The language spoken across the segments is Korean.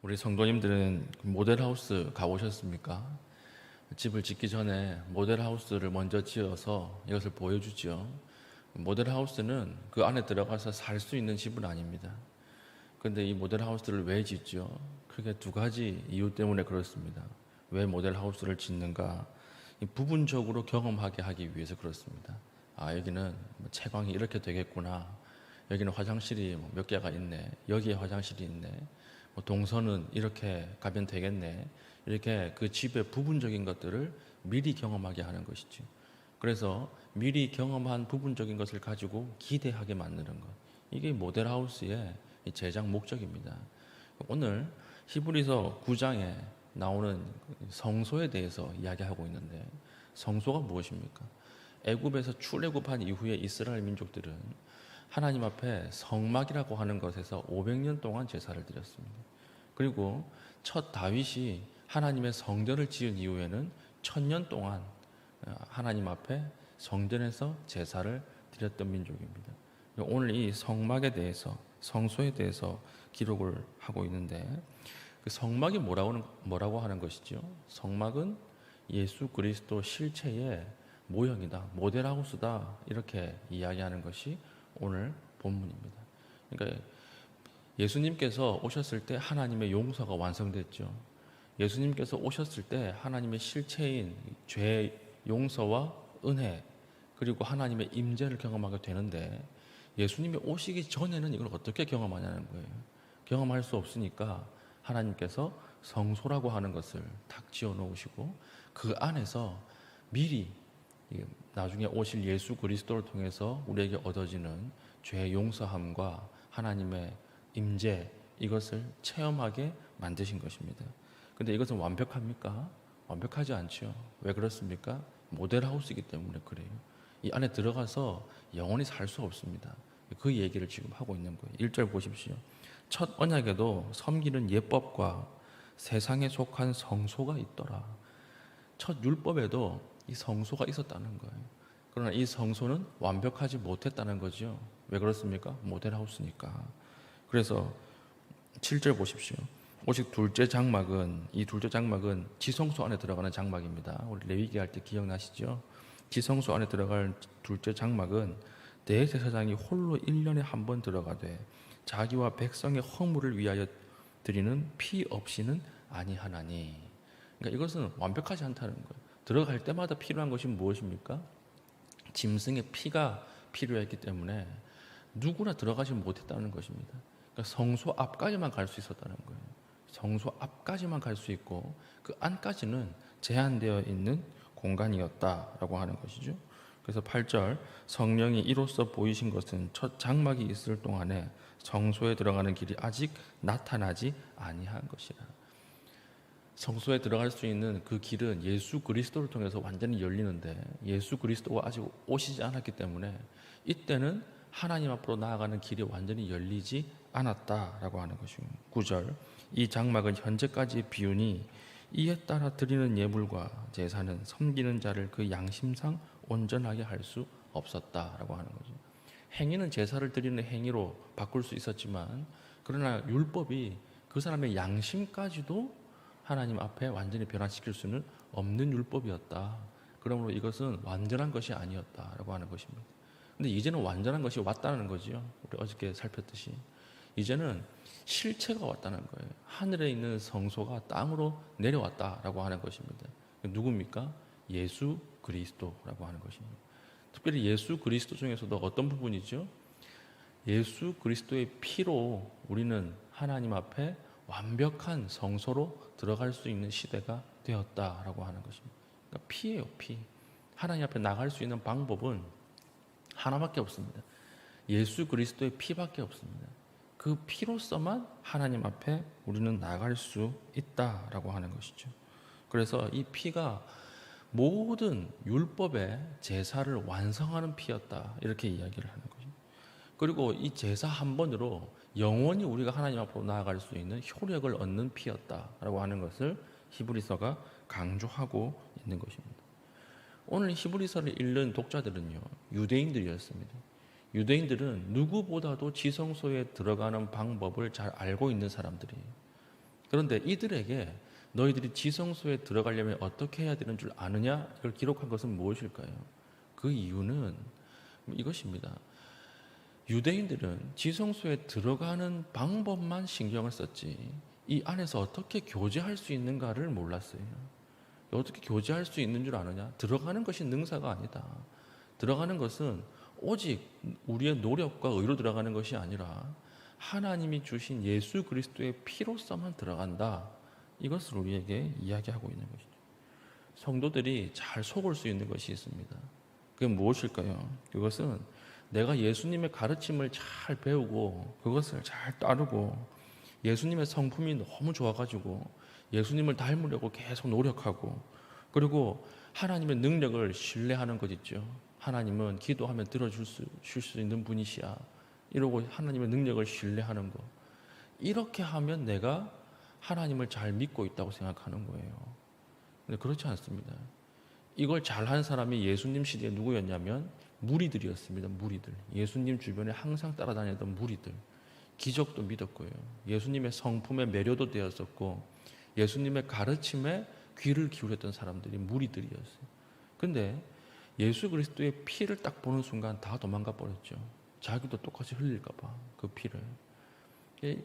우리 성도님들은 모델하우스 가보셨습니까? 집을 짓기 전에 모델하우스를 먼저 지어서 이것을 보여주죠. 모델하우스는 그 안에 들어가서 살 수 있는 집은 아닙니다. 그런데 이 모델하우스를 왜 짓죠? 크게 두 가지 이유 때문에 그렇습니다. 왜 모델하우스를 짓는가? 이 부분적으로 경험하게 하기 위해서 그렇습니다. 아, 여기는 뭐 채광이 이렇게 되겠구나. 여기는 화장실이 뭐몇 개가 있네. 여기에 화장실이 있네. 뭐 동선은 이렇게 가면 되겠네. 이렇게 그 집의 부분적인 것들을 미리 경험하게 하는 것이죠. 그래서 미리 경험한 부분적인 것을 가지고 기대하게 만드는 것. 이게 모델하우스의 이 제작 목적입니다. 오늘 히브리서 9장에 나오는 성소에 대해서 이야기하고 있는데 성소가 무엇입니까? 애굽에서 출애굽한 이후에 이스라엘 민족들은 하나님 앞에 성막이라고 하는 것에서 500년 동안 제사를 드렸습니다. 그리고 첫 다윗이 하나님의 성전을 지은 이후에는 천년 동안 어, 하나님 앞에 성전에서 제사를 드렸던 민족입니다. 오늘 이 성막에 대해서 성소에 대해서 기록을 하고 있는데 그 성막이 뭐라고 뭐라고 하는 것이죠? 성막은 예수 그리스도 실체의 모형이다, 모델하우스다 이렇게 이야기하는 것이 오늘 본문입니다. 그러니까 예수님께서 오셨을 때 하나님의 용서가 완성됐죠. 예수님께서 오셨을 때 하나님의 실체인 죄 용서와 은혜 그리고 하나님의 임재를 경험하게 되는데 예수님이 오시기 전에는 이걸 어떻게 경험하냐는 거예요. 경험할 수 없으니까 하나님께서 성소라고 하는 것을 탁 지어 놓으시고 그 안에서 미리 나중에 오실 예수 그리스도를 통해서 우리에게 얻어지는 죄 용서함과 하나님의 임재 이것을 체험하게 만드신 것입니다. 근데 이것은 완벽합니까? 완벽하지 않죠. 왜 그렇습니까? 모델하우스이기 때문에 그래요. 이 안에 들어가서 영원히 살 수 없습니다. 그 얘기를 지금 하고 있는 거예요. 1절 보십시오. 첫 언약에도 섬기는 예법과 세상에 속한 성소가 있더라. 첫 율법에도 이 성소가 있었다는 거예요. 그러나 이 성소는 완벽하지 못했다는 거죠. 왜 그렇습니까? 모델하우스니까. 그래서 7절 보십시오. 오직 둘째 장막은 이 둘째 장막은 지성소 안에 들어가는 장막입니다. 우리 레위기 할 때 기억나시죠? 지성소 안에 들어갈 둘째 장막은 대제사장이 홀로 1년에 한 번 들어가되 자기와 백성의 허물을 위하여 드리는 피 없이는 아니하나니. 그러니까 이것은 완벽하지 않다는 거예요. 들어갈 때마다 필요한 것이 무엇입니까? 짐승의 피가 필요했기 때문에 누구나 들어가지 못했다는 것입니다. 그러니까 성소 앞까지만 갈 수 있었다는 거예요. 성소 앞까지만 갈 수 있고 그 안까지는 제한되어 있는 공간이었다라고 하는 것이죠. 그래서 8절 성령이 이로써 보이신 것은 첫 장막이 있을 동안에 성소에 들어가는 길이 아직 나타나지 아니한 것이라. 성소에 들어갈 수 있는 그 길은 예수 그리스도를 통해서 완전히 열리는데 예수 그리스도가 아직 오시지 않았기 때문에 이때는 하나님 앞으로 나아가는 길이 완전히 열리지 않았다라고 하는 것이고 9절 이 장막은 현재까지 비우니 이에 따라 드리는 예물과 제사는 섬기는 자를 그 양심상 온전하게 할 수 없었다라고 하는 거죠. 행위는 제사를 드리는 행위로 바꿀 수 있었지만 그러나 율법이 그 사람의 양심까지도 하나님 앞에 완전히 변화시킬 수는 없는 율법이었다. 그러므로 이것은 완전한 것이 아니었다라고 하는 것입니다. 근데 이제는 완전한 것이 왔다는 거지요. 우리 어저께 살폈듯이 이제는 실체가 왔다는 거예요. 하늘에 있는 성소가 땅으로 내려왔다라고 하는 것입니다. 누굽니까? 예수 그리스도라고 하는 것입니다. 특별히 예수 그리스도 중에서도 어떤 부분이죠? 예수 그리스도의 피로 우리는 하나님 앞에 완벽한 성소로 들어갈 수 있는 시대가 되었다라고 하는 것입니다. 그러니까 피예요, 피. 하나님 앞에 나갈 수 있는 방법은 하나밖에 없습니다. 예수 그리스도의 피밖에 없습니다. 그 피로서만 하나님 앞에 우리는 나갈 수 있다라고 하는 것이죠. 그래서 이 피가 모든 율법의 제사를 완성하는 피였다. 이렇게 이야기를 하는 거죠. 그리고 이 제사 한 번으로 영원히 우리가 하나님 앞으로 나아갈 수 있는 효력을 얻는 피였다라고 하는 것을 히브리서가 강조하고 있는 것입니다. 오늘 히브리서를 읽는 독자들은요, 유대인들이었습니다. 유대인들은 누구보다도 지성소에 들어가는 방법을 잘 알고 있는 사람들이에요. 그런데 이들에게 너희들이 지성소에 들어가려면 어떻게 해야 되는 줄 아느냐? 이걸 기록한 것은 무엇일까요? 그 이유는 이것입니다. 유대인들은 지성소에 들어가는 방법만 신경을 썼지 이 안에서 어떻게 교제할 수 있는가를 몰랐어요. 어떻게 교제할 수 있는 줄 아느냐? 들어가는 것이 능사가 아니다. 들어가는 것은 오직 우리의 노력과 의로 들어가는 것이 아니라 하나님이 주신 예수 그리스도의 피로서만 들어간다. 이것을 우리에게 이야기하고 있는 것이죠. 성도들이 잘 속을 수 있는 것이 있습니다. 그게 무엇일까요? 그것은 내가 예수님의 가르침을 잘 배우고 그것을 잘 따르고 예수님의 성품이 너무 좋아가지고 예수님을 닮으려고 계속 노력하고 그리고 하나님의 능력을 신뢰하는 것 있죠. 하나님은 기도하면 들어줄 수, 줄수 있는 분이시야. 이러고 하나님의 능력을 신뢰하는 것. 이렇게 하면 내가 하나님을 잘 믿고 있다고 생각하는 거예요. 근데 그렇지 않습니다. 이걸 잘한 사람이 예수님 시대에 누구였냐면 무리들이었습니다. 무리들. 예수님 주변에 항상 따라다니던 무리들. 기적도 믿었고요. 예수님의 성품에 매료도 되었었고 예수님의 가르침에 귀를 기울였던 사람들이 무리들이었어요. 근데 예수 그리스도의 피를 딱 보는 순간 다 도망가 버렸죠. 자기도 똑같이 흘릴까 봐. 그 피를. 예,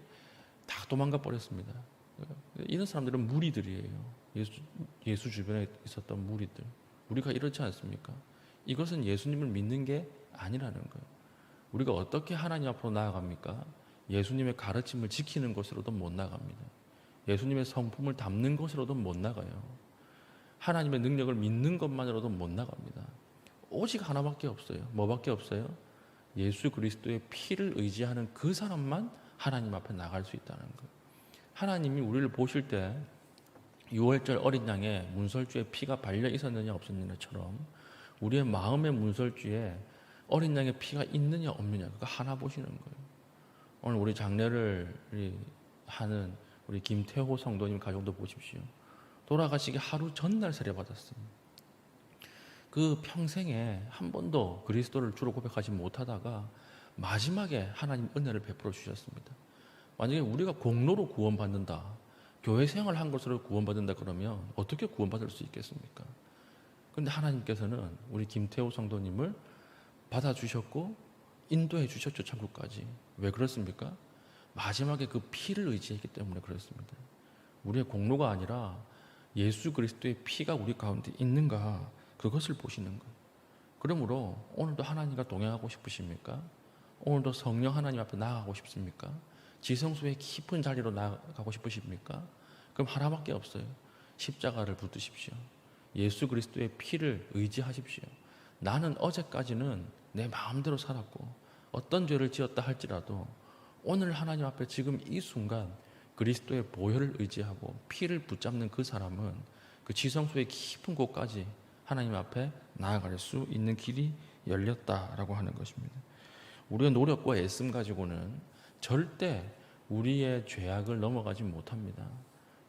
다 도망가 버렸습니다. 이런 사람들은 무리들이에요. 예수, 예수 주변에 있었던 무리들. 우리가 이렇지 않습니까? 이것은 예수님을 믿는 게 아니라는 거예요. 우리가 어떻게 하나님 앞으로 나아갑니까? 예수님의 가르침을 지키는 것으로도 못 나갑니다. 예수님의 성품을 담는 것으로도 못 나가요. 하나님의 능력을 믿는 것만으로도 못 나갑니다. 오직 하나밖에 없어요. 뭐밖에 없어요? 예수 그리스도의 피를 의지하는 그 사람만 하나님 앞에 나갈 수 있다는 거예요. 하나님이 우리를 보실 때 6월절 어린 양의 문설주에 피가 발려 있었느냐 없었느냐처럼 우리의 마음의 문설주에 어린 양의 피가 있느냐 없느냐 그거 하나 보시는 거예요. 오늘 우리 장례를 하는 우리 김태호 성도님 가정도 보십시오. 돌아가시기 하루 전날 세례받았습니다. 그 평생에 한 번도 그리스도를 주로 고백하지 못하다가 마지막에 하나님 은혜를 베풀어 주셨습니다. 만약에 우리가 공로로 구원받는다, 교회 생활 한 것으로 구원받는다 그러면 어떻게 구원받을 수 있겠습니까? 그런데 하나님께서는 우리 김태호 성도님을 받아주셨고 인도해 주셨죠, 천국까지. 왜 그렇습니까? 마지막에 그 피를 의지했기 때문에 그렇습니다. 우리의 공로가 아니라 예수 그리스도의 피가 우리 가운데 있는가 그것을 보시는 거예요. 그러므로 오늘도 하나님과 동행하고 싶으십니까? 오늘도 성령 하나님 앞에 나아가고 싶습니까? 지성소의 깊은 자리로 나아가고 싶으십니까? 그럼 하나밖에 없어요. 십자가를 붙드십시오. 예수 그리스도의 피를 의지하십시오. 나는 어제까지는 내 마음대로 살았고 어떤 죄를 지었다 할지라도 오늘 하나님 앞에 지금 이 순간 그리스도의 보혈을 의지하고 피를 붙잡는 그 사람은 그 지성소의 깊은 곳까지 하나님 앞에 나아갈 수 있는 길이 열렸다라고 하는 것입니다. 우리의 노력과 애씀 가지고는 절대 우리의 죄악을 넘어가지 못합니다.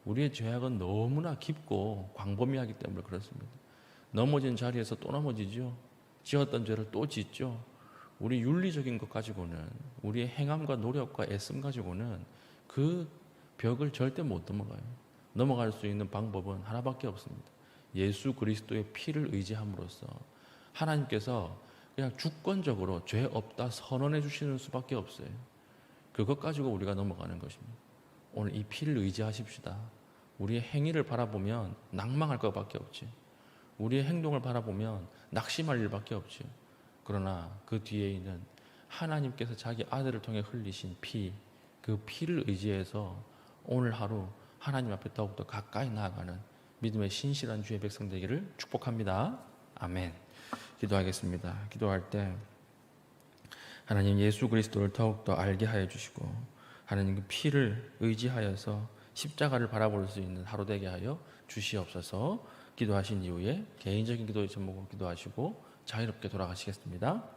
우리의 죄악은 너무나 깊고 광범위하기 때문에 그렇습니다. 넘어진 자리에서 또 넘어지죠. 지었던 죄를 또 짓죠. 우리 윤리적인 것 가지고는 우리의 행함과 노력과 애씀 가지고는 그 벽을 절대 못 넘어가요. 넘어갈 수 있는 방법은 하나밖에 없습니다. 예수 그리스도의 피를 의지함으로써 하나님께서 그냥 주권적으로 죄 없다 선언해 주시는 수밖에 없어요. 그것 가지고 우리가 넘어가는 것입니다. 오늘 이 피를 의지하십시다. 우리의 행위를 바라보면 낭망할 것밖에 없지. 우리의 행동을 바라보면 낙심할 일밖에 없지. 그러나 그 뒤에 있는 하나님께서 자기 아들을 통해 흘리신 피, 그 피를 의지해서 오늘 하루 하나님 앞에 더욱더 가까이 나아가는 믿음의 신실한 주의 백성 되기를 축복합니다. 아멘. 기도하겠습니다. 기도할 때 하나님 예수 그리스도를 더욱더 알게 하여 주시고 하나님 그 피를 의지하여서 십자가를 바라볼 수 있는 하루 되게 하여 주시옵소서 기도하신 이후에 개인적인 기도의 제목으로 기도하시고 자유롭게 돌아가시겠습니다.